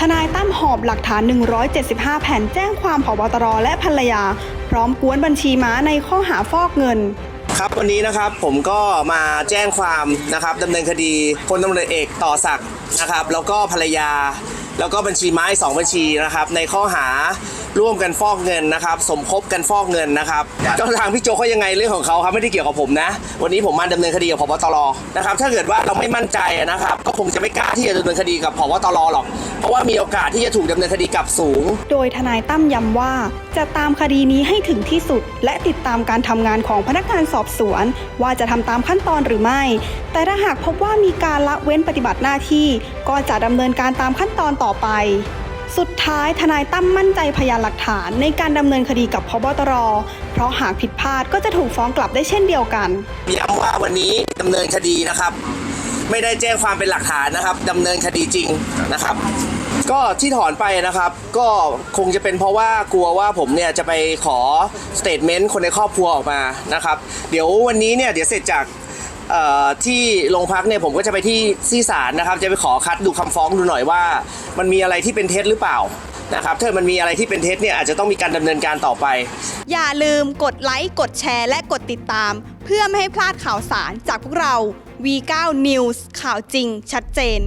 ทนายตั้มหอบหลักฐาน 175 แผ่นแจ้งความผบตรและภรรยา พร้อมกวนบัญชีม้าในข้อหาฟอกเงินครับวันนี้นะครับผมก็มาแจ้งความนะครับดำเนินคดีพลตำรวจเอกต่อศักดิ์นะครับ แล้วก็ภรรยา แล้วก็บัญชีไม้สองบัญชีนะครับในข้อหาร่วมกันฟอกเงินนะครับ สมคบกันฟอกเงินนะครับเจ้าทางพี่โจเขายังไงเรื่องของเขาครับไม่ได้เกี่ยวกับผมนะ วันนี้ผมมาดำเนินคดีกับพบตรนะครับถ้าเกิดว่าเราไม่มั่นใจนะครับก็คงจะไม่กล้าที่จะดำเนินคดีกับพบตรหรอก เพราะว่ามีโอกาสที่จะถูกดำเนินคดีกับสูง โดยทนายตั้มย้ำว่า จะตามคดีนี้ให้ถึงที่สุด และติดตามการทำงานของพนักงานสอบสวน ว่าจะทำตามขั้นตอนหรือไม่ แต่ถ้าหากพบว่ามีการละเว้นปฏิบัติหน้าที่ ก็จะดำเนินการตามขั้นตอนต่อไป สุดท้ายทนายตั้มมั่นใจพยานหลักฐานในการดำเนินคดีกับพบตร เพราะหากผิดพลาดก็จะถูกฟ้องกลับได้เช่นเดียวกันย้ำว่าวันนี้ดำเนินคดีนะครับ ไม่ได้แจ้งความเป็นหลักฐานนะครับดำเนินคดีจริงนะครับก็ที่ถอนไปนะครับ ก็คงจะเป็นเพราะว่ากลัวว่าผมเนี่ยจะไปขอสเตทเมนต์คนในครอบครัวออกมานะครับ เดี๋ยววันนี้เนี่ยเดี๋ยวเสร็จจาก อ่อที่โรงพักเนี่ยผมก็จะไปที่ที่ศาลนะครับ จะไปขอคัดดูคำฟ้องดูหน่อยว่า มันมีอะไรที่เป็นเท็จหรือเปล่านะครับถ้ามันมีอะไรที่เป็นเท็จเนี่ยอาจจะต้องมีการดำเนินการต่อไป อย่าลืมกดไลค์ กดแชร์ และกดติดตาม เพื่อไม่ให้พลาดข่าวสารจากพวกเรา V9 News ข่าวจริงชัดเจน